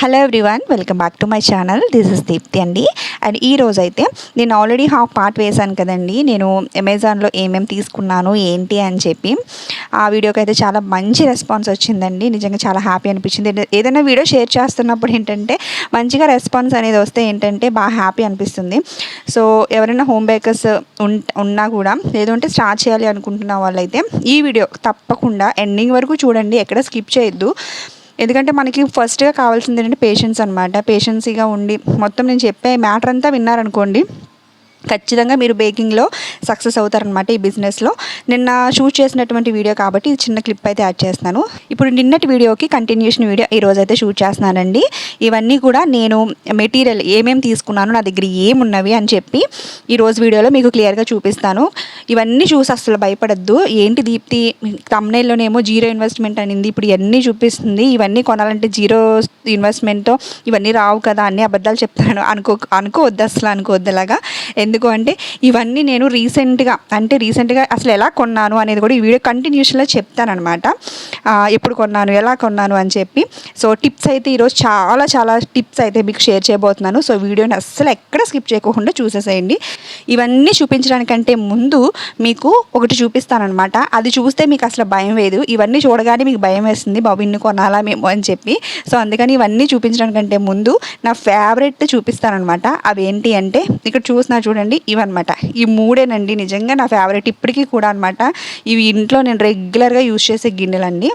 Hello everyone welcome back to my channel this is Deepti అండి. And ఈ రోజు అయితే నేను ఆల్రెడీ హాఫ్ పార్ట్ వేశాను కదండి. నేను అమెజాన్లో ఏమేమి తీసుకున్నాను ఏంటి అని చెప్పి. ఆ వీడియోకి అయితే చాలా మంచి రెస్పాన్స్ వచ్చిందండి. నిజంగా చాలా హ్యాపీ అనిపించింది. ఏదైనా వీడియో షేర్ చేస్తున్నప్పుడు ఏంటంటే మంచిగా రెస్పాన్స్ అనేది వస్తే ఏంటంటే బాగా హ్యాపీ అనిపిస్తుంది. సో ఎవరైనా హోమ్ బేకర్స్ ఉన్నా కూడా లేదంటే స్టార్ట్ చేయాలి అనుకుంటున్న వాళ్ళైతే ఈ వీడియో తప్పకుండా ఎండింగ్ వరకు చూడండి. ఎక్కడ స్కిప్ చేయొద్దు. ఎందుకంటే మనకి ఫస్ట్గా కావాల్సింది ఏంటంటే పేషెన్స్ అనమాట పేషెన్సీగా ఉండి మొత్తం నేను చెప్పే మ్యాటర్ అంతా విన్నారనుకోండి ఖచ్చితంగా మీరు బేకింగ్లో సక్సెస్ అవుతారనమాట ఈ బిజినెస్లో. నిన్న షూట్ చేసినటువంటి వీడియో కాబట్టి చిన్న క్లిప్ అయితే యాడ్ చేస్తున్నాను. ఇప్పుడు నిన్నటి వీడియోకి కంటిన్యూషన్ వీడియో ఈ రోజు అయితే షూట్ చేస్తున్నానండి. ఇవన్నీ కూడా నేను మెటీరియల్ ఏమేమి తీసుకున్నాను నా దగ్గర ఏమున్నవి అని చెప్పి ఈరోజు వీడియోలో మీకు క్లియర్గా చూపిస్తాను. ఇవన్నీ చూసి అసలు భయపడద్దు. ఏంటి దీప్తి? తమ్నైల్లోనేమో జీరో ఇన్వెస్ట్మెంట్ అనింది. ఇప్పుడు ఇవన్నీ చూపిస్తుంది. ఇవన్నీ కొనాలంటే జీరో ఇన్వెస్ట్మెంట్తో ఇవన్నీ రావు కదా అన్ని అబద్ధాలు చెప్తాను. అనుకో అనుకోవద్దు అసలు అనుకోవద్దు అలాగా. ఎందుకు అంటే ఇవన్నీ నేను రీసెంట్గా అంటే రీసెంట్గా అసలు ఎలా కొన్నాను అనేది కూడా ఈ వీడియో కంటిన్యూషన్లో చెప్తానమాట ఎప్పుడు కొన్నాను ఎలా కొన్నాను అని చెప్పి. సో టిప్స్ అయితే ఈరోజు చాలా చాలా టిప్స్ అయితే మీకు షేర్ చేయబోతున్నాను. సో వీడియోని అస్సలు ఎక్కడ స్కిప్ చేయకుండా చూసేసేయండి. ఇవన్నీ చూపించడానికంటే ముందు మీకు ఒకటి చూపిస్తానమాట అది చూస్తే మీకు అసలు భయం లేదు ఇవన్నీ చూడగానే మీకు భయం వేస్తుంది. బాబు ఇన్ని కొనాలా మేము? అని చెప్పి. సో అందుకని ఇవన్నీ చూపించడానికంటే ముందు నా ఫేవరెట్ చూపిస్తానమాట అవి ఏంటి అంటే ఇక్కడ చూసిన చూడండి. చూడండి ఇవన్నమాట. ఈ మూడేనండి నిజంగా నా ఫేవరెట్ ఇప్పటికీ కూడా అనమాట ఇవి ఇంట్లో నేను రెగ్యులర్గా యూజ్ చేసే గిన్నెలండి.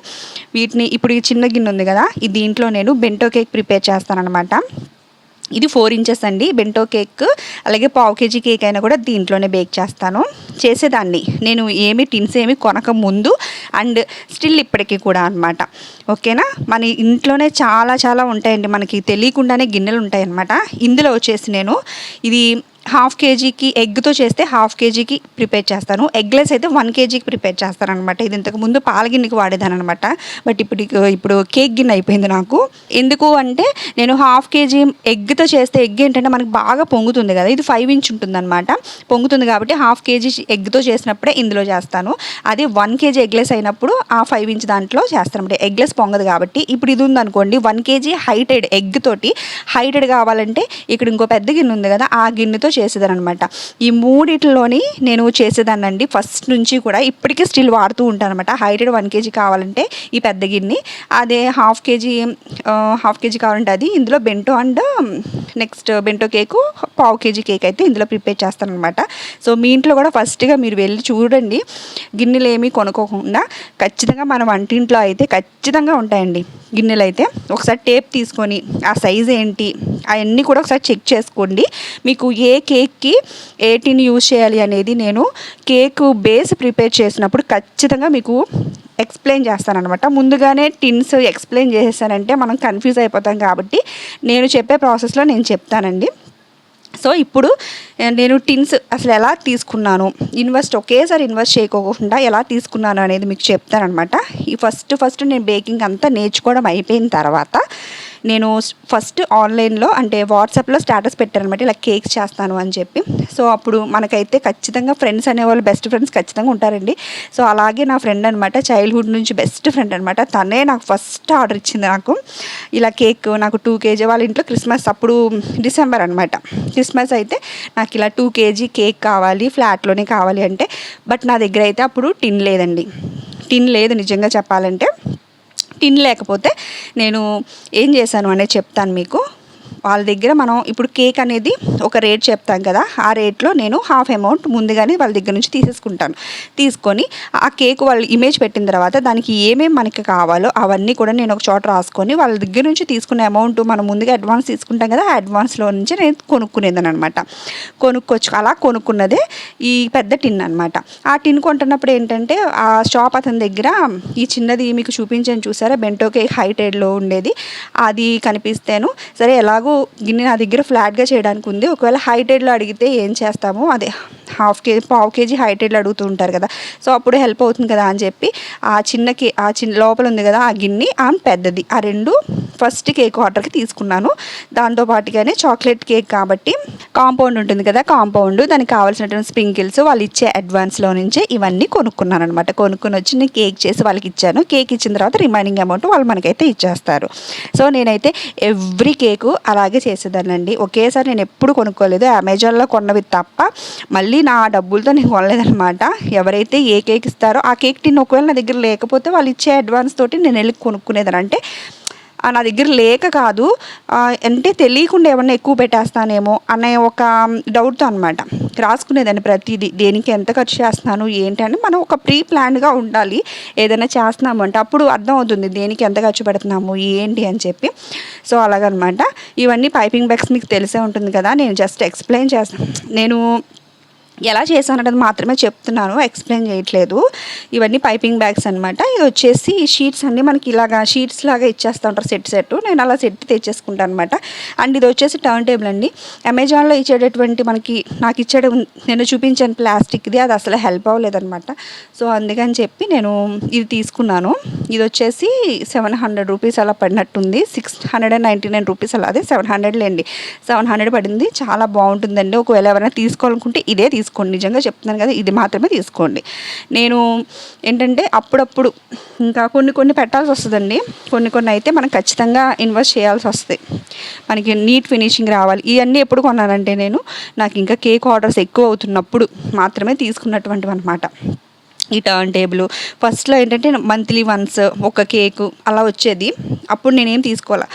వీటిని ఇప్పుడు ఈ చిన్న గిన్నె ఉంది కదా ఇది దీంట్లో నేను బెంటో కేక్ ప్రిపేర్ చేస్తానమాట ఇది ఫోర్ ఇంచెస్ అండి. బెంటో కేక్ అలాగే పావు కేజీ కేక్ అయినా కూడా దీంట్లోనే బేక్ చేస్తాను. చేసేదాన్ని. నేను ఏమి టిన్స్ ఏమి కొనక ముందు అండ్ స్టిల్ ఇప్పటికీ కూడా అనమాట ఓకేనా మన ఇంట్లోనే చాలా చాలా ఉంటాయండి. మనకి తెలియకుండానే గిన్నెలు ఉంటాయి అనమాట ఇందులో వచ్చేసి నేను ఇది హాఫ్ కేజీకి ఎగ్తో చేస్తే హాఫ్ కేజీకి ప్రిపేర్ చేస్తాను. ఎగ్లెస్ అయితే వన్ కేజీకి ప్రిపేర్ చేస్తాను అనమాట ఇది ఇంతకు ముందు పాల గిన్నెకి వాడేదాను అనమాట బట్ ఇప్పుడు ఇప్పుడు కేక్ గిన్నె అయిపోయింది నాకు. ఎందుకు అంటే నేను హాఫ్ కేజీ ఎగ్తో చేస్తే ఎగ్ ఏంటంటే మనకు బాగా పొంగుతుంది కదా. ఇది ఫైవ్ ఇంచ్ ఉంటుంది అనమాట పొంగుతుంది కాబట్టి హాఫ్ కేజీ ఎగ్తో చేసినప్పుడే ఇందులో చేస్తాను. అది వన్ కేజీ ఎగ్లెస్ అయినప్పుడు ఆ ఫైవ్ ఇంచ్ దాంట్లో చేస్తాను అనమాట ఎగ్లెస్ పొంగదు కాబట్టి. ఇప్పుడు ఇది ఉందనుకోండి వన్ కేజీ హైటెడ్ ఎగ్ తోటి హైటెడ్ కావాలంటే ఇక్కడ ఇంకో పెద్ద గిన్నె ఉంది కదా ఆ గిన్నెతో చేసేదానమాట ఈ మూడిట్లోని నేను చేసేదానండి ఫస్ట్ నుంచి కూడా ఇప్పటికీ స్టిల్ వాడుతూ ఉంటాను అనమాట హైటెడ్ వన్ కేజీ కావాలంటే ఈ పెద్ద గిన్నె. అదే హాఫ్ కేజీ హాఫ్ కేజీ కావాలంటే అది. ఇందులో bento and next bento cake పావు కేజీ కేక్ అయితే ఇందులో ప్రిపేర్ చేస్తాను అనమాట సో మీ ఇంట్లో కూడా ఫస్ట్గా మీరు వెళ్ళి చూడండి. గిన్నెలు ఏమీ కొనుక్కోకుండా ఖచ్చితంగా మన వంటింట్లో అయితే ఖచ్చితంగా ఉంటాయండి గిన్నెలు అయితే ఒకసారి టేప్ తీసుకొని ఆ సైజ్ ఏంటి అవన్నీ కూడా ఒకసారి చెక్ చేసుకోండి. మీకు ఏ కేక్కి ఏ టిన్ యూజ్ చేయాలి అనేది నేను కేక్ బేస్ ప్రిపేర్ చేసినప్పుడు ఖచ్చితంగా మీకు ఎక్స్ప్లెయిన్ చేస్తానమాట ముందుగానే టిన్స్ ఎక్స్ప్లెయిన్ చేసేసానంటే మనం కన్ఫ్యూజ్ అయిపోతాం కాబట్టి నేను చెప్పే ప్రాసెస్లో నేను చెప్తానండి. సో ఇప్పుడు నేను టిన్స్ అసలు ఎలా తీసుకున్నాను? ఇన్వెస్ట్ ఒకేసారి ఇన్వెస్ట్ చేయకోకుండా ఎలా తీసుకున్నాను అనేది మీకు చెప్తానమాట ఈ ఫస్ట్ ఫస్ట్ నేను బేకింగ్ అంతా నేర్చుకోవడం అయిపోయిన తర్వాత నేను ఫస్ట్ ఆన్లైన్లో అంటే వాట్సాప్లో స్టేటస్ పెట్టానమాట ఇలా కేక్స్ చేస్తాను అని చెప్పి. సో అప్పుడు మనకైతే ఖచ్చితంగా ఫ్రెండ్స్ అనేవాళ్ళు బెస్ట్ ఫ్రెండ్స్ ఖచ్చితంగా ఉంటారండి. సో అలాగే నా ఫ్రెండ్ అనమాట చైల్డ్హుడ్ నుంచి బెస్ట్ ఫ్రెండ్ అనమాట తనే నాకు ఫస్ట్ ఆర్డర్ ఇచ్చింది నాకు. ఇలా కేక్ నాకు టూ కేజీ వాళ్ళ ఇంట్లో క్రిస్మస్ అప్పుడు డిసెంబర్ అనమాట క్రిస్మస్ అయితే నాకు ఇలా టూ కేజీ కేక్ కావాలి ఫ్లాట్లోనే కావాలి అంటే. బట్ నా దగ్గర అయితే అప్పుడు టిన్ లేదండి. టిన్ లేదు నిజంగా చెప్పాలంటే. టిన్ లేకపోతే నేను ఏం చేశాను అనేది చెప్తాను మీకు. వాళ్ళ దగ్గర మనం ఇప్పుడు కేక్ అనేది ఒక రేట్ చెప్తాం కదా ఆ రేట్లో నేను హాఫ్ అమౌంట్ ముందుగానే వాళ్ళ దగ్గర నుంచి తీసేసుకుంటాను. తీసుకొని ఆ కేక్ వాళ్ళు ఇమేజ్ పెట్టిన తర్వాత దానికి ఏమేమి మనకి కావాలో అవన్నీ కూడా నేను ఒక చోట రాసుకొని వాళ్ళ దగ్గర నుంచి తీసుకునే అమౌంట్ మనం ముందుగా అడ్వాన్స్ తీసుకుంటాం కదా ఆ అడ్వాన్స్లో నుంచి నేను కొనుక్కునేదాన్ని అనమాట కొనుక్కోవచ్చు అలా కొనుక్కున్నదే ఈ పెద్ద టిన్ అనమాట ఆ టిన్ కొంటున్నప్పుడు ఏంటంటే ఆ షాప్ అతని దగ్గర ఈ చిన్నది మీకు చూపించాను చూసారా బెంటో కేక్ హైటెడ్లో ఉండేది. అది కనిపిస్తేను సరే ఎలాగో గిన్నె నా దగ్గర ఫ్లాట్గా చేయడానికి ఉంది. ఒకవేళ హైటెడ్లో అడిగితే ఏం చేస్తాము అదే హాఫ్ కేజీ పావు కేజీ హైటెడ్లు అడుగుతూ ఉంటారు కదా. సో అప్పుడు హెల్ప్ అవుతుంది కదా అని చెప్పి ఆ చిన్న కే ఆ చిన్న లోపల ఉంది కదా ఆ గిన్నె ఆ పెద్దది. ఆ రెండు ఫస్ట్ కేక్ ఆర్డర్కి తీసుకున్నాను. దాంతో పాటుగానే చాక్లెట్ కేక్ కాబట్టి కాంపౌండ్ ఉంటుంది కదా కాంపౌండ్. దానికి కావాల్సినటువంటి స్ప్రింకిల్స్ వాళ్ళు ఇచ్చే అడ్వాన్స్లో నుంచే ఇవన్నీ కొనుక్కున్నాను అనమాట కొనుక్కొని వచ్చి నేను కేక్ చేసి వాళ్ళకి ఇచ్చాను. కేక్ ఇచ్చిన తర్వాత రిమైనింగ్ అమౌంట్ వాళ్ళు మనకైతే ఇచ్చేస్తారు. సో నేనైతే ఎవ్రీ కేకు అలాగే చేసేదానండి ఒకేసారి నేను ఎప్పుడు కొనుక్కోలేదు. అమెజాన్లో కొన్నవి తప్ప మళ్ళీ నా డబ్బులతో నేను కొనలేదనమాట ఎవరైతే ఏ కేక్ ఇస్తారో ఆ కేక్ టిన్ ఒకవేళ నా దగ్గర లేకపోతే వాళ్ళు ఇచ్చే అడ్వాన్స్ తోటి నేను వెళ్ళి కొనుక్కునేదాన్ని. అంటే నా దగ్గర లేక కాదు అంటే తెలియకుండా ఏమన్నా ఎక్కువ పెట్టేస్తానేమో అనే ఒక డౌట్తో అనమాట రాసుకునేదాన్ని ప్రతిదీ దేనికి ఎంత ఖర్చు చేస్తున్నాను ఏంటి అని మనం ఒక ప్రీ ప్లాన్గా ఉండాలి ఏదైనా చేస్తున్నాము అంటే అప్పుడు అర్థం అవుతుంది దేనికి ఎంత ఖర్చు పెడుతున్నాము ఏంటి అని చెప్పి. సో అలాగనమాట. ఇవన్నీ పైపింగ్ బ్యాగ్స్ మీకు తెలిసే ఉంటుంది కదా నేను జస్ట్ ఎక్స్ప్లెయిన్ చేస్తాను నేను ఎలా చేశానన్నది మాత్రమే చెప్తున్నాను ఎక్స్ప్లెయిన్ చేయట్లేదు. ఇవన్నీ పైపింగ్ బ్యాగ్స్ అనమాట ఇది వచ్చేసి షీట్స్ అన్ని మనకి ఇలాగా షీట్స్ లాగా ఇచ్చేస్తూ ఉంటారు సెట్ సెట్ నేను అలా సెట్ తెచ్చేసుకుంటాను అనమాట అండ్ ఇది వచ్చేసి టర్న్ టేబుల్ అండి అమెజాన్లో ఇచ్చేటటువంటి మనకి నాకు ఇచ్చేట నేను చూపించాను ప్లాస్టిక్ది అది అసలు హెల్ప్ అవ్వలేదన్నమాట సో అందుకని చెప్పి నేను ఇది తీసుకున్నాను. ఇది వచ్చేసి సెవెన్ హండ్రెడ్ రూపీస్ అలా పడినట్టుంది. Six hundred and ninety nine rupees అలా అదే సెవెన్ హండ్రెడ్ లేండి. సెవెన్ హండ్రెడ్ పడింది. చాలా బాగుంటుందండి. ఒకవేళ ఎవరైనా తీసుకోవాలనుకుంటే ఇదే తీసుకోండి. నిజంగా చెప్తున్నాను కదా ఇది మాత్రమే తీసుకోండి. నేను ఏంటంటే అప్పుడప్పుడు ఇంకా కొన్ని కొన్ని పెట్టాల్సి వస్తుందండి. కొన్ని కొన్ని అయితే మనం ఖచ్చితంగా ఇన్వెస్ట్ చేయాల్సి వస్తుంది మనకి నీట్ ఫినిషింగ్ రావాలి. ఇవన్నీ ఎప్పుడు కొన్నానంటే నేను నాకు ఇంకా కేక్ ఆర్డర్స్ ఎక్కువ అవుతున్నప్పుడు మాత్రమే తీసుకున్నటువంటివి అనమాట ఈ టర్న్ టేబుల్ ఫస్ట్లో ఏంటంటే మంత్లీ వన్స్ ఒక కేకు అలా వచ్చేది. అప్పుడు నేనేం తీసుకోవాలా?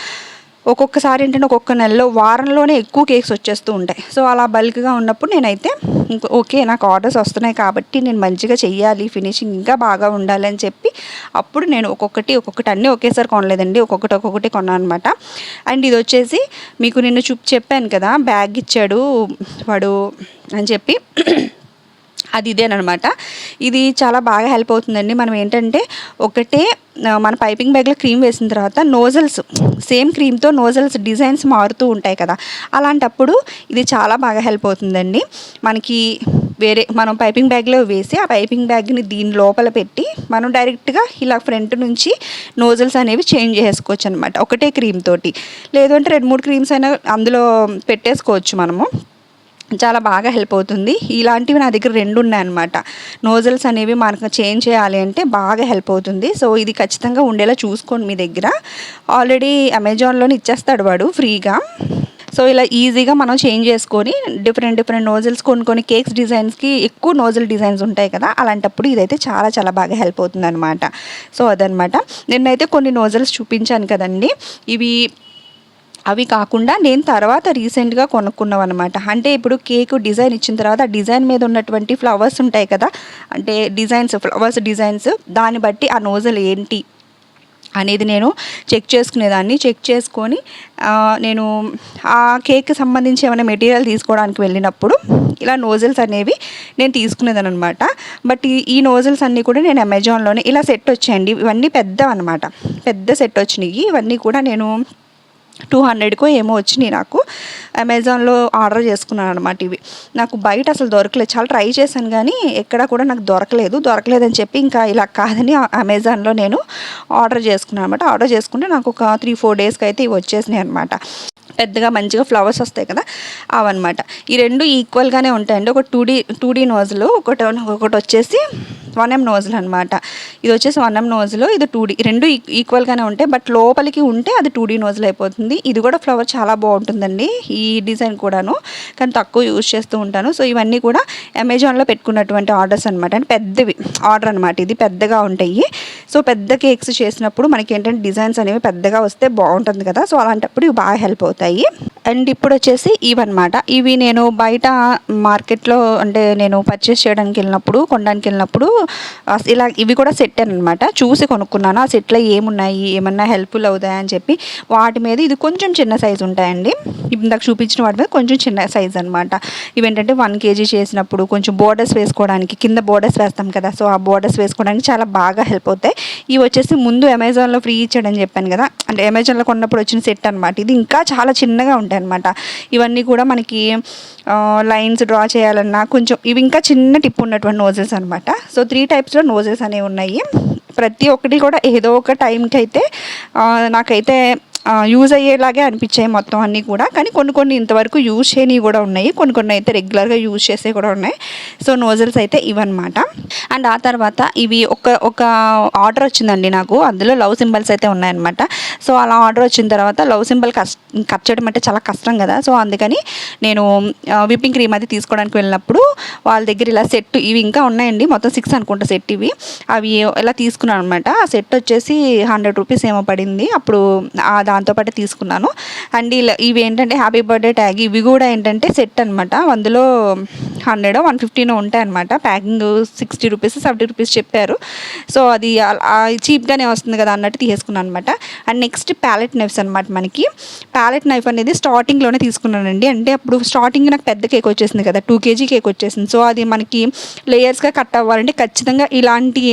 ఒక్కొక్కసారి ఏంటంటే ఒక్కొక్క నెలలో వారంలోనే ఎక్కువ కేక్స్ వచ్చేస్తూ ఉంటాయి. సో అలా బల్క్గా ఉన్నప్పుడు నేనైతే ఓకే నాకు ఆర్డర్స్ వస్తున్నాయి కాబట్టి నేను మంచిగా చెయ్యాలి ఫినిషింగ్ ఇంకా బాగా ఉండాలి అని చెప్పి అప్పుడు నేను ఒక్కొక్కటి ఒక్కొక్కటి అన్నీ ఒకేసారి కొనలేదండి. ఒక్కొక్కటి ఒక్కొక్కటి కొన్నాను అనమాట అండ్ ఇది వచ్చేసి మీకు నిన్న చూపి చెప్పాను కదా బ్యాగ్ ఇచ్చాడు వాడు అని చెప్పి అది ఇదేనమాట ఇది చాలా బాగా హెల్ప్ అవుతుందండి. మనం ఏంటంటే ఒకటే మన పైపింగ్ బ్యాగ్లో క్రీమ్ వేసిన తర్వాత నోజల్స్ సేమ్ క్రీమ్తో నోజల్స్ డిజైన్స్ మారుతూ ఉంటాయి కదా. అలాంటప్పుడు ఇది చాలా బాగా హెల్ప్ అవుతుందండి. మనకి వేరే మనం పైపింగ్ బ్యాగ్లో వేసి ఆ పైపింగ్ బ్యాగ్ని దీని లోపల పెట్టి మనం డైరెక్ట్గా ఇలా ఫ్రంట్ నుంచి నోజల్స్ అనేవి చేంజ్ చేసుకోవచ్చు అనమాట ఒకటే క్రీమ్ తోటి. లేదు అంటే రెండు మూడు క్రీమ్స్ అయినా అందులో పెట్టేసుకోవచ్చు మనము. చాలా బాగా హెల్ప్ అవుతుంది. ఇలాంటివి నా దగ్గర రెండు ఉన్నాయన్నమాట. నోజల్స్ అనేవి మనకు చేంజ్ చేయాలి అంటే బాగా హెల్ప్ అవుతుంది. సో ఇది ఖచ్చితంగా ఉండేలా చూసుకోండి మీ దగ్గర. ఆల్రెడీ అమెజాన్లోనే ఇచ్చేస్తాడు వాడు ఫ్రీగా. సో ఇలా ఈజీగా మనం చేంజ్ చేసుకొని డిఫరెంట్ డిఫరెంట్ నోజిల్స్ కొన్ని కొన్ని కేక్స్ డిజైన్స్కి ఎక్కువ నోజిల్ డిజైన్స్ ఉంటాయి కదా అలాంటప్పుడు ఇదైతే చాలా చాలా బాగా హెల్ప్ అవుతుంది అనమాట సో అదనమాట నిన్నైతే కొన్ని నోజల్స్ చూపించాను కదండి. ఇవి అవి కాకుండా నేను తర్వాత రీసెంట్గా కొనుక్కున్నాం అనమాట అంటే ఇప్పుడు కేక్ డిజైన్ ఇచ్చిన తర్వాత ఆ డిజైన్ మీద ఉన్నటువంటి ఫ్లవర్స్ ఉంటాయి కదా అంటే డిజైన్స్ ఫ్లవర్స్ డిజైన్స్ దాన్ని బట్టి ఆ నోజల్ ఏంటి అనేది నేను చెక్ చేసుకునేదాన్ని. చెక్ చేసుకొని నేను ఆ కేక్కి సంబంధించి ఏమైనా మెటీరియల్ తీసుకోవడానికి వెళ్ళినప్పుడు ఇలా నోజిల్స్ అనేవి నేను తీసుకునేదాన్ని అనమాట బట్ ఈ ఈ అన్నీ కూడా నేను అమెజాన్లోనే ఇలా సెట్ వచ్చాయండి. ఇవన్నీ పెద్ద అనమాట పెద్ద సెట్ వచ్చినాయి. ఇవన్నీ కూడా నేను టూ హండ్రెడ్కో ఏమో వచ్చినాయి నాకు. అమెజాన్లో ఆర్డర్ చేసుకున్నాను అనమాట ఇవి. నాకు బయట అసలు దొరకలేదు. చాలా ట్రై చేశాను కానీ ఎక్కడా కూడా నాకు దొరకలేదు. దొరకలేదని చెప్పి ఇంకా ఇలా కాదని అమెజాన్లో నేను ఆర్డర్ చేసుకున్నాను అనమాట ఆర్డర్ చేసుకుంటే నాకు ఒక త్రీ ఫోర్ డేస్కి అయితే ఇవి వచ్చేసినాయి అనమాట పెద్దగా మంచిగా ఫ్లవర్స్ వస్తాయి కదా అవన్నమాట. ఈ రెండు ఈక్వల్గానే ఉంటాయండి. ఒక టూ డీ టూ డీ నోజులు ఒకటి ఒకటి వచ్చేసి వన్ ఎం నోజులు అనమాట ఇది వచ్చేసి వన్ ఎం నోజులు ఇది టూ డీ రెండు ఈ- ఈక్వల్గానే ఉంటాయి. బట్ లోపలికి ఉంటే అది టూ డీ నోజులు అయిపోతుంది. ఇది కూడా ఫ్లవర్ చాలా బాగుంటుందండి. ఈ డిజైన్ కూడాను. కానీ తక్కువ యూజ్ చేస్తూ ఉంటాను. సో ఇవన్నీ కూడా అమెజాన్లో పెట్టుకున్నటువంటి ఆర్డర్స్ అనమాట అంటే పెద్దవి. ఆర్డర్ అనమాట ఇది పెద్దగా ఉంటాయి. సో పెద్ద కేక్స్ చేసినప్పుడు మనకి ఏంటంటే డిజైన్స్ అనేవి పెద్దగా వస్తే బాగుంటుంది కదా. సో అలాంటప్పుడు ఇవి బాగా హెల్ప్ అవుతాయి. అండ్ ఇప్పుడు వచ్చేసి ఇవన్నమాట ఇవి నేను బయట మార్కెట్లో అంటే నేను పర్చేస్ చేయడానికి వెళ్ళినప్పుడు కొనడానికి వెళ్ళినప్పుడు ఇలా ఇవి కూడా సెట్ అనమాట చూసి కొనుక్కున్నాను. ఆ సెట్లో ఏమున్నాయి? ఏమన్నా హెల్ప్ఫుల్ అవుతాయని చెప్పి వాటి మీద ఇది కొంచెం చిన్న సైజు ఉంటాయండి. ఇందాక చూపించిన వాటి మీద కొంచెం చిన్న సైజ్ అనమాట ఇవేంటంటే వన్ కేజీ చేసినప్పుడు కొంచెం బోర్డర్స్ వేసుకోవడానికి కింద బోర్డర్స్ వేస్తాం కదా సో ఆ బోర్డర్స్ వేసుకోవడానికి చాలా బాగా హెల్ప్ అవుతాయి. ఇవి వచ్చేసి ముందు అమెజాన్లో ఫ్రీ ఇచ్చాడని చెప్పాను కదా. అంటే అమెజాన్లో కొన్నప్పుడు వచ్చిన సెట్ అనమాట ఇది ఇంకా చాలా చిన్నగా ఉంటుంది ఉంటాయి అనమాట ఇవన్నీ కూడా మనకి లైన్స్ డ్రా చేయాలన్నా కొంచెం ఇవి ఇంకా చిన్న టిప్ ఉన్నటువంటి నోజెస్ అనమాట సో త్రీ టైప్స్లో నోజెస్ అనేవి ఉన్నాయి. ప్రతి ఒక్కటి కూడా ఏదో ఒక టైంకి అయితే నాకైతే యూజ్ అయ్యేలాగే అనిపించాయి మొత్తం అన్నీ కూడా. కానీ కొన్ని కొన్ని ఇంతవరకు యూజ్ చేయనివి కూడా ఉన్నాయి. కొన్ని కొన్ని అయితే రెగ్యులర్గా యూజ్ చేసే కూడా ఉన్నాయి. సో నోజల్స్ అయితే ఇవన్నమాట. అండ్ ఆ తర్వాత ఇవి ఒక ఒక ఆర్డర్ వచ్చిందండి నాకు. అందులో లవ్ సింబల్స్ అయితే ఉన్నాయన్నమాట. సో అలా ఆర్డర్ వచ్చిన తర్వాత లవ్ సింబల్ కస్ కట్ చేయడం అంటే చాలా కష్టం కదా. సో అందుకని నేను విప్పింగ్ క్రీమ్ అది తీసుకోవడానికి వెళ్ళినప్పుడు వాళ్ళ దగ్గర ఇలా సెట్ ఇవి ఇంకా ఉన్నాయండి. మొత్తం సిక్స్ అనుకుంటా సెట్ ఇవి. అవి ఇలా తీసుకున్నాను అనమాట ఆ సెట్ వచ్చేసి హండ్రెడ్ రూపీస్ ఏమో పడింది. అప్పుడు ఆ దాంతోపాటు తీసుకున్నాను. అండ్ ఇలా ఇవి ఏంటంటే హ్యాపీ బర్త్డే ట్యాగ్ ఇవి కూడా ఏంటంటే సెట్ అనమాట అందులో హండ్రెడ్ వన్ ఫిఫ్టీనో ఉంటాయి అనమాట packing sixty rupees seventy rupees చెప్పారు. సో అది చీప్గానే వస్తుంది కదా అన్నట్టు తీసుకున్నాను అనమాట అండ్ నెక్స్ట్ ప్యాలెట్ నైఫ్స్ అనమాట మనకి. ప్యాలెట్ నైఫ్ అనేది స్టార్టింగ్లోనే తీసుకున్నానండి. అంటే అప్పుడు స్టార్టింగ్ నాకు పెద్ద కేక్ వచ్చేసింది కదా టూ కేజీ కేక్ వచ్చేసింది. సో అది మనకి లేయర్స్గా కట్ అవ్వాలంటే ఖచ్చితంగా ఇలాంటి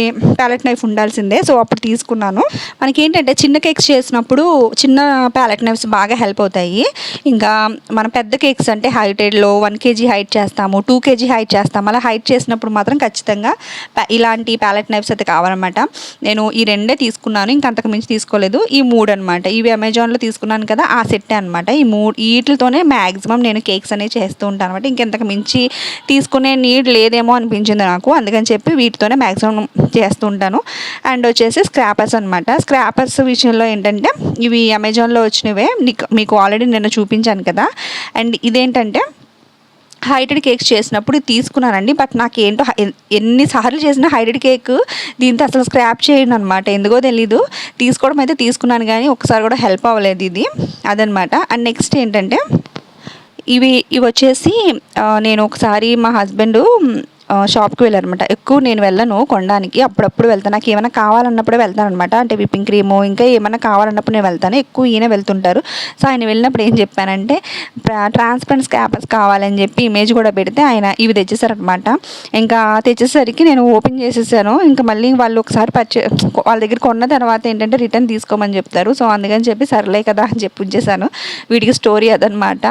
ప్యాలెట్ నైఫ్ ఉండాల్సిందే. సో అప్పుడు తీసుకున్నాను. మనకి ఏంటంటే చిన్న కేక్స్ చేసినప్పుడు చిన్న ప్యాలెట్ నైఫ్స్ బాగా హెల్ప్ అవుతాయి. ఇంకా మన పెద్ద కేక్స్ అంటే హైటెడ్లో వన్ కేజీ హైట్ చేస్తాము టూ కేజీ హైట్ చేస్తాము. అలా హైట్ చేసినప్పుడు మాత్రం ఖచ్చితంగా ఇలాంటి ప్యాలెట్ నైఫ్స్ అయితే కావాలన్నమాట. నేను ఈ రెండే తీసుకున్నాను ఇంకా అంతకు మించి తీసుకోలేదు. ఈ మూడు అనమాట ఇవి అమెజాన్లో తీసుకున్నాను కదా ఆ సెట్టే అనమాట ఈ మూడు వీటితోనే మ్యాక్సిమం నేను కేక్స్ అనేవి చేస్తూ ఉంటాను అనమాట ఇంకెంతకు మించి తీసుకునే నీడ్ లేదేమో అనిపించింది నాకు. అందుకని చెప్పి వీటితోనే మ్యాక్సిమం చేస్తూ ఉంటాను. అండ్ వచ్చేసి స్క్రాపర్స్ అనమాట స్క్రాపర్స్ విషయంలో ఏంటంటే ఇవి అమెజాన్లో వచ్చినవే. నీకు మీకు ఆల్రెడీ నేను చూపించాను కదా. అండ్ ఇదేంటంటే హైటెడ్ కేక్స్ చేసినప్పుడు తీసుకున్నానండి. బట్ నాకు ఏంటో ఎన్నిసార్లు చేసిన హైటెడ్ కేక్ దీంతో అసలు స్క్రాప్ చేయను అనమాట ఎందుకో తెలీదు. తీసుకోవడం అయితే తీసుకున్నాను కానీ ఒకసారి కూడా హెల్ప్ అవ్వలేదు ఇది. అదనమాట అండ్ నెక్స్ట్ ఏంటంటే ఇవి ఇవి వచ్చేసి నేను ఒకసారి మా హస్బెండ్ షాప్కి వెళ్ళారనమాట. ఎక్కువ నేను వెళ్ళను కొనడానికి. అప్పుడప్పుడు వెళ్తాను. నాకు ఏమైనా కావాలన్నప్పుడే వెళ్తాను అనమాట అంటే విప్పింగ్ క్రీము ఇంకా ఏమైనా కావాలన్నప్పుడు నేను వెళ్తాను. ఎక్కువ ఈయన వెళ్తుంటారు. సో ఆయన వెళ్ళినప్పుడు ఏం చెప్పానంటే ట్రాన్స్పరెంట్ స్కాపర్స్ కావాలని చెప్పి ఇమేజ్ కూడా పెడితే ఆయన ఇవి తెచ్చేసారనమాట. ఇంకా తెచ్చేసరికి నేను ఓపెన్ చేసేసాను. ఇంకా మళ్ళీ వాళ్ళు ఒకసారి పర్చే వాళ్ళ దగ్గర కొన్న తర్వాత ఏంటంటే రిటర్న్ తీసుకోమని చెప్తారు. సో అందుకని చెప్పి సర్లే కదా అని చెప్పి ఉంచేసాను. వీటికి స్టోరీ అదనమాట.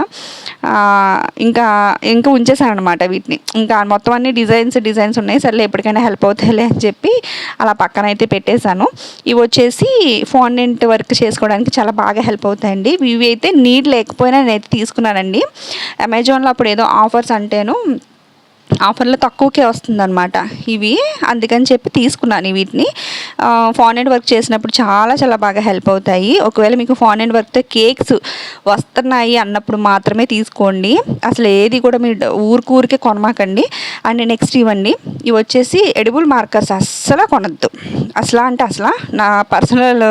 ఇంకా ఇంకా ఉంచేసాను అనమాట వీటిని. ఇంకా మొత్తం అన్ని డిజైన్స్ డిజైన్స్ ఉన్నాయి. సర్లే ఎప్పటికైనా హెల్ప్ అవుతాయిలే అని చెప్పి అలా పక్కన అయితే పెట్టేశాను. ఇవి వచ్చేసి ఫాండెంట్ వర్క్ చేసుకోవడానికి చాలా బాగా హెల్ప్ అవుతాయండి. ఇవి అయితే నీడ్ లేకపోయినా నేనైతే తీసుకున్నానండి. అమెజాన్లో అప్పుడు ఏదో ఆఫర్స్ అంటేను ఆఫర్లో తక్కువకే వస్తుందన్నమాట. ఇవి అందుకని చెప్పి తీసుకున్నాను వీటిని. ఫాండెంట్ వర్క్ చేసినప్పుడు చాలా చాలా బాగా హెల్ప్ అవుతాయి. ఒకవేళ మీకు ఫాండెంట్ వర్క్తో కేక్స్ వస్తున్నాయి అన్నప్పుడు మాత్రమే తీసుకోండి. అసలు ఏది కూడా మీరు ఊరికి ఊరికే కొనమాకండి. అండ్ నెక్స్ట్ ఇవ్వండి. ఇవి వచ్చేసి ఎడిబుల్ మార్కర్స్ అస్సలు కొనద్దు. అసలు అంటే అసలు నా పర్సనల్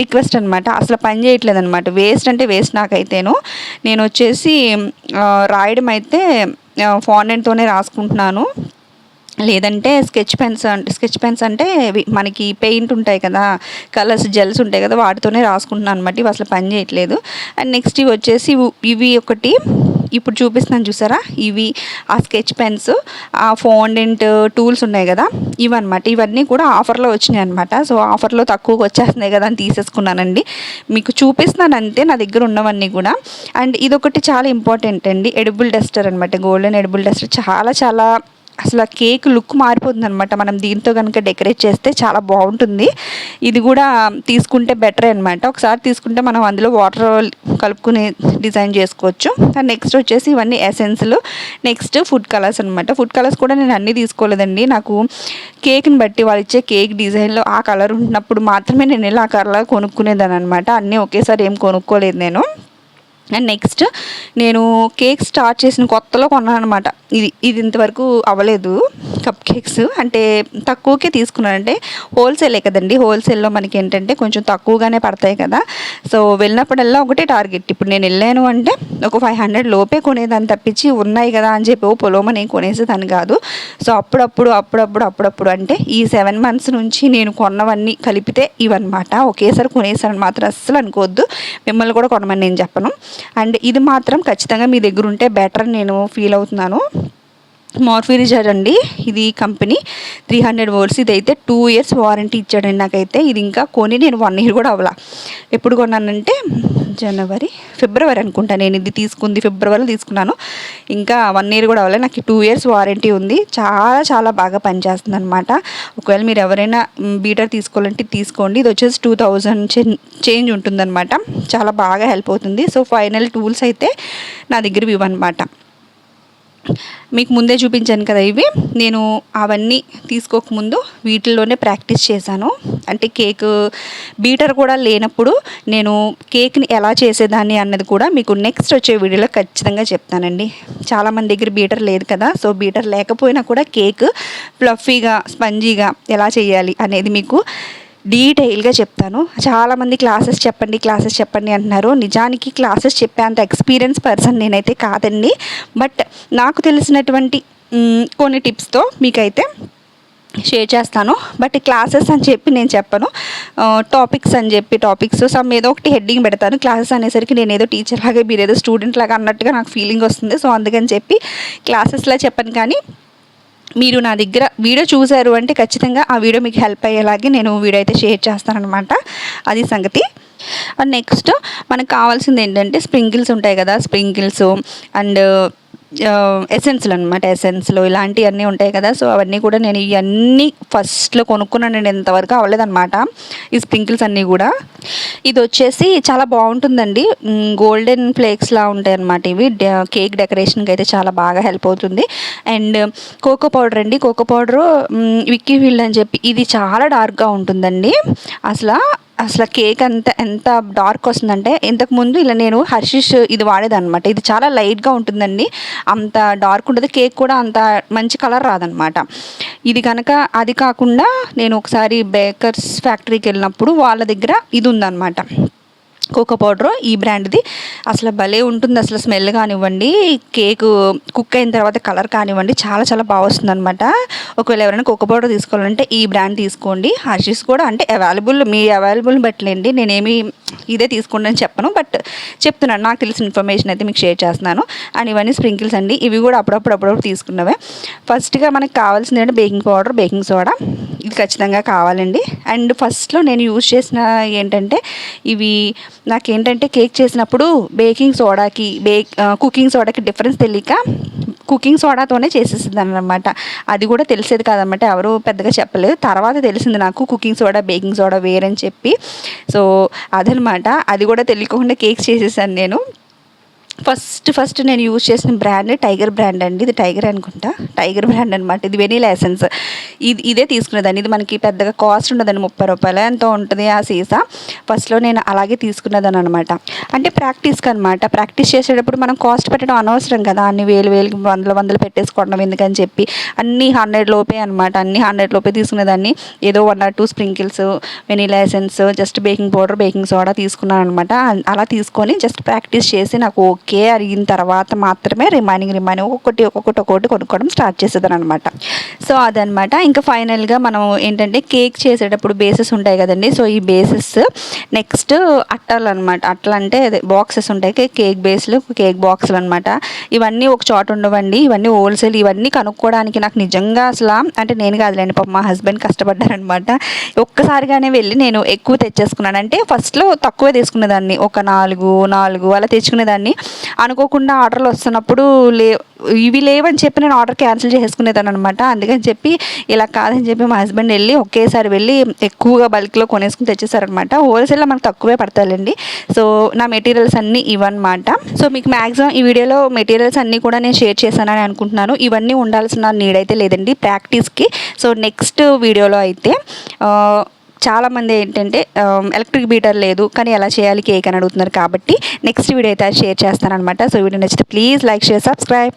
రిక్వెస్ట్ అనమాట అసలు పని చేయట్లేదు అనమాట వేస్ట్ అంటే వేస్ట్ నాకైతేను. నేను వచ్చేసి రాయడం అయితే ఫాండెంట్తోనే రాసుకుంటున్నాను. లేదంటే స్కెచ్ పెన్స్ అంటే స్కెచ్ పెన్స్ అంటే మనకి పెయింట్ ఉంటాయి కదా కలర్స్ జెల్స్ ఉంటాయి కదా వాటితోనే రాసుకుంటున్నాను అనమాట ఇవి అసలు పని చేయట్లేదు. అండ్ నెక్స్ట్ ఇవి వచ్చేసి ఇవి- ఇవి ఒకటి ఇప్పుడు చూపిస్తున్నాను చూసారా? ఇవి ఆ స్కెచ్ పెన్స్ ఆ ఫోండెంట్ టూల్స్ ఉన్నాయి కదా ఇవన్నమాట. ఇవన్నీ కూడా ఆఫర్లో వచ్చినాయి అనమాట సో ఆఫర్లో తక్కువగా వచ్చేస్తున్నాయి కదా అని తీసేసుకున్నానండి. మీకు చూపిస్తున్నాను అంతే నా దగ్గర ఉన్నవన్నీ కూడా. అండ్ ఇదొకటి చాలా ఇంపార్టెంట్ అండి ఎడిబుల్ డస్టర్ అనమాట గోల్డెన్ ఎడిబుల్ డస్టర్ చాలా చాలా అసలు ఆ కేక్ లుక్ మారిపోతుంది అనమాట మనం దీంతో కనుక డెకరేట్ చేస్తే చాలా బాగుంటుంది. ఇది కూడా తీసుకుంటే బెటర్ అనమాట ఒకసారి తీసుకుంటే మనం అందులో వాటర్ కలుపుకుని డిజైన్ చేసుకోవచ్చు. నెక్స్ట్ వచ్చేసి ఇవన్నీ ఎసెన్స్లు నెక్స్ట్ ఫుడ్ కలర్స్ అనమాట ఫుడ్ కలర్స్ కూడా నేను అన్నీ తీసుకోలేదండి. నాకు కేక్ని బట్టి వాళ్ళు ఇచ్చే కేక్ డిజైన్లో ఆ కలర్ ఉన్నప్పుడు మాత్రమే నేను ఇలా ఆ కలర్ కొనుక్కునేదాన్ని అనమాట అన్నీ ఒకేసారి ఏం కొనుక్కోలేదు నేను. అండ్ నెక్స్ట్ నేను కేక్ స్టార్ట్ చేసిన కొత్తలో కొన్నాను అనమాట ఇది ఇది ఇంతవరకు అవ్వలేదు కప్ కేక్స్ అంటే తక్కువకే తీసుకున్నాను అంటే హోల్సేలే కదండి. హోల్సేల్లో మనకి ఏంటంటే కొంచెం తక్కువగానే పడతాయి కదా. సో వెళ్ళినప్పుడల్లా ఒకటే టార్గెట్ ఇప్పుడు నేను వెళ్ళాను అంటే ఒక ఫైవ్ హండ్రెడ్ లోపే కొనేదాన్ని తప్పించి ఉన్నాయి కదా అని చెప్పి ఓ పొలోమని కొనేసేదాన్ని కాదు. సో అప్పుడప్పుడు అప్పుడప్పుడు అప్పుడప్పుడు అంటే ఈ సెవెన్ మంత్స్ నుంచి నేను కొన్నవన్నీ కలిపితే ఇవన్నమాట. ఒకేసారి కొనేసాను మాత్రం అస్సలు అనుకోవద్దు. మిమ్మల్ని కూడా కొనమని నేను చెప్పను. అండ్ ఇది మాత్రం ఖచ్చితంగా మీ దగ్గర ఉంటే బెటర్ నేను ఫీల్ అవుతున్నాను. మార్ఫిరిజర్ అండి ఇది కంపెనీ. త్రీ హండ్రెడ్ వోల్ట్స్ ఇది అయితే టూ ఇయర్స్ వారంటీ ఇచ్చాడండి నాకైతే. ఇది ఇంకా కొని నేను వన్ ఇయర్ కూడా అవ్వాల. ఎప్పుడు కొన్నానంటే జనవరి ఫిబ్రవరి అనుకుంటా. నేను ఇది తీసుకుంది ఫిబ్రవరిలో తీసుకున్నాను. ఇంకా వన్ ఇయర్ కూడా అవ్వలేదు నాకు టూ ఇయర్స్ వారంటీ ఉంది. చాలా చాలా బాగా పనిచేస్తుంది అనమాట ఒకవేళ మీరు ఎవరైనా బీటర్ తీసుకోవాలంటే తీసుకోండి. ఇది వచ్చేసి టూ థౌజండ్ చేంజ్ ఉంటుందన్నమాట. చాలా బాగా హెల్ప్ అవుతుంది. సో ఫైనల్ టూల్స్ అయితే నా దగ్గర ఇవ్వనమాట మీకు ముందే చూపించాను కదా ఇవి. నేను అవన్నీ తీసుకోకముందు వీటిల్లోనే ప్రాక్టీస్ చేశాను. అంటే కేక్ బీటర్ కూడా లేనప్పుడు నేను కేక్ని ఎలా చేసేదాన్ని అన్నది కూడా మీకు నెక్స్ట్ వచ్చే వీడియోలో ఖచ్చితంగా చెప్తానండి. చాలామంది దగ్గర బీటర్ లేదు కదా సో బీటర్ లేకపోయినా కూడా కేక్ ఫ్లఫీగా స్పంజీగా ఎలా చేయాలి అనేది మీకు డీటెయిల్గా చెప్తాను. చాలామంది క్లాసెస్ చెప్పండి క్లాసెస్ చెప్పండి అంటున్నారు. నిజానికి క్లాసెస్ చెప్పేంత ఎక్స్పీరియన్స్ పర్సన్ నేనైతే కాదండి. బట్ నాకు తెలిసినటువంటి కొన్ని టిప్స్తో మీకైతే షేర్ చేస్తాను. బట్ క్లాసెస్ అని చెప్పి నేను చెప్పను. టాపిక్స్ అని చెప్పి టాపిక్స్ సమ్ ఏదో ఒకటి హెడ్డింగ్ పెడతాను. క్లాసెస్ అనేసరికి నేను ఏదో టీచర్ లాగా మీరు ఏదో స్టూడెంట్ లాగా అన్నట్టుగా నాకు ఫీలింగ్ వస్తుంది. సో అందుకని చెప్పి క్లాసెస్లా చెప్పను కానీ మీరు నా దగ్గర వీడియో చూశారు అంటే ఖచ్చితంగా ఆ వీడియో మీకు హెల్ప్ అయ్యేలాగే నేను వీడియో అయితే షేర్ చేస్తానమాట అది సంగతి. నెక్స్ట్ మనకు కావాల్సింది ఏంటంటే స్ప్రింకిల్స్ ఉంటాయి కదా స్ప్రింకిల్స్ అండ్ ఎసెన్స్లు అనమాట ఎసెన్స్లు ఇలాంటివన్నీ ఉంటాయి కదా. సో అవన్నీ కూడా నేను ఇవన్నీ ఫస్ట్లో కొనుక్కున్నాను నేను ఎంతవరకు అవ్వలేదన్నమాట. ఈ స్ప్రింకిల్స్ అన్నీ కూడా. ఇది వచ్చేసి చాలా బాగుంటుందండి. గోల్డెన్ ఫ్లేక్స్లా ఉంటాయి అన్నమాట ఇవి. కేక్ డెకరేషన్కి అయితే చాలా బాగా హెల్ప్ అవుతుంది. అండ్ కోకో పౌడర్ అండి. కోకో పౌడరు విక్కీ ఫీల్డ్ అని చెప్పి ఇది చాలా డార్క్గా ఉంటుందండి. అసలు అసలు కేక్ అంత ఎంత డార్క్ వస్తుందంటే ఇంతకు ముందు ఇలా నేను హర్షిష్ ఇది వాడేదన్నమాట. ఇది చాలా లైట్గా ఉంటుందండి. అంత డార్క్ ఉంటుంది. కేక్ కూడా అంత మంచి కలర్ రాదనమాట ఇది కనుక అది కాకుండా నేను ఒకసారి బేకర్స్ ఫ్యాక్టరీకి వెళ్ళినప్పుడు వాళ్ళ దగ్గర ఇది ఉందన్నమాట. Cocoa powder. ఈ బ్రాండ్ది. అసలు భలే ఉంటుంది. అసలు స్మెల్ కానివ్వండి కేక్ కుక్ అయిన తర్వాత కలర్ కానివ్వండి చాలా చాలా బాగా వస్తుంది అనమాట ఒకవేళ ఎవరైనా కోకో పౌడర్ తీసుకోవాలంటే ఈ బ్రాండ్ తీసుకోండి. హర్షీస్ కూడా అంటే అవైలబుల్ మీ అవైలబుల్ బట్టలేండి నేనేమి ఇదే తీసుకోండి అని చెప్పను. బట్ చెప్తున్నాను. నాకు తెలిసిన ఇన్ఫర్మేషన్ అయితే మీకు షేర్ చేస్తున్నాను. అండ్ ఇవన్నీ స్ప్రింకిల్స్ అండి. ఇవి కూడా అప్పుడప్పుడు అప్పుడప్పుడు తీసుకున్నవే. ఫస్ట్గా మనకు కావాల్సింది అంటే బేకింగ్ పౌడర్ బేకింగ్ సోడా. ఇది ఖచ్చితంగా కావాలండి. అండ్ ఫస్ట్లో నేను యూజ్ చేసిన ఏంటంటే ఇవి నాకేంటంటే కేక్ చేసినప్పుడు బేకింగ్ సోడాకి బేక్ కుకింగ్ సోడాకి డిఫరెన్స్ తెలియక కుకింగ్ సోడాతోనే చేసేసింది అనమాట అది కూడా తెలిసేది కాదనమాట ఎవరు పెద్దగా చెప్పలేదు. తర్వాత తెలిసింది నాకు కుకింగ్ సోడా బేకింగ్ సోడా వేరని చెప్పి. సో అదనమాట అది కూడా తెలియకుండా కేక్ చేసేసాను నేను. ఫస్ట్ ఫస్ట్ నేను యూజ్ చేసిన బ్రాండ్ టైగర్ బ్రాండ్ అండి. ఇది టైగర్ అనుకుంటా. టైగర్ బ్రాండ్ అనమాట ఇది వెనీలా ఎసెన్స్. ఇది ఇదే తీసుకునేదాన్ని ఇది మనకి పెద్దగా కాస్ట్ ఉండదండి ముప్పై రూపాయలు ఎంతో ఉంటుంది ఆ సీసా. ఫస్ట్లో నేను అలాగే తీసుకునేదాన్ని అనమాట అంటే ప్రాక్టీస్కి అనమాట ప్రాక్టీస్ చేసేటప్పుడు మనం కాస్ట్ పెట్టడం అనవసరం కదా. అన్ని వేలు వేలు వందల వందలు పెట్టేసుకోవడం ఎందుకని చెప్పి. అన్ని హండ్రెడ్ లోపే అనమాట అన్ని హండ్రెడ్ లోపే తీసుకునేదాన్ని. ఏదో one or two sprinkles vanilla essence just baking powder baking soda తీసుకున్నాను అనమాట అలా తీసుకొని జస్ట్ ప్రాక్టీస్ చేసి నాకు ఓకే అరిగిన తర్వాత మాత్రమే రిమైనింగ్ రిమైనింగ్ ఒక్కొక్కటి ఒక్కొక్కటి ఒక్కొక్కటి కొనుక్కోవడం స్టార్ట్ చేసేదాన్ని అనమాట సో అదనమాట ఇంకా ఫైనల్గా మనం ఏంటంటే కేక్ చేసేటప్పుడు బేసెస్ ఉంటాయి కదండి. సో ఈ బేసెస్ నెక్స్ట్ అట్టలు అనమాట అట్టలు అంటే బాక్సెస్ ఉంటాయి కేక్ బేస్లు కేక్ బాక్సులు అనమాట ఇవన్నీ ఒక చోట ఉండవండి. ఇవన్నీ హోల్సేల్ ఇవన్నీ కనుక్కోవడానికి నాకు నిజంగా అసలు అంటే నేను కాదులేండి పాప మా హస్బెండ్ కష్టపడ్డారనమాట ఒక్కసారిగానే వెళ్ళి నేను ఎక్కువ తెచ్చేసుకున్నాను. అంటే ఫస్ట్లో తక్కువ తీసుకునేదాన్ని. ఒక నాలుగు నాలుగు అలా తెచ్చుకునేదాన్ని. అనుకోకుండా ఆర్డర్లు వస్తున్నప్పుడు లే ఇవి లేవని చెప్పి నేను ఆర్డర్ క్యాన్సిల్ చేసుకునేదాన్ని అనమాట అందుకని చెప్పి ఇలా కాదని చెప్పి మా హస్బెండ్ వెళ్ళి ఒకేసారి వెళ్ళి ఎక్కువగా బల్క్లో కొనేసుకుని తెచ్చేసారనమాట హోల్సేల్లో మనకు తక్కువే పడతాయండి సో నా మెటీరియల్స్ అన్నీ ఇవన్నమాట సో మీకు మ్యాక్సిమం ఈ వీడియోలో మెటీరియల్స్ అన్నీ కూడా నేను షేర్ చేశానని అనుకుంటున్నాను. ఇవన్నీ ఉండాల్సిన నీడ్ అయితే లేదండి ప్రాక్టీస్కి. సో నెక్స్ట్ వీడియోలో అయితే చాలామంది ఏంటంటే ఎలక్ట్రిక్ బీటర్ లేదు కానీ ఎలా చేయాలి కేక్ అని అడుగుతున్నారు కాబట్టి నెక్స్ట్ వీడియో అయితే షేర్ చేస్తానమాట సో వీడియో నచ్చితే ప్లీజ్ లైక్ షేర్ సబ్స్క్రైబ్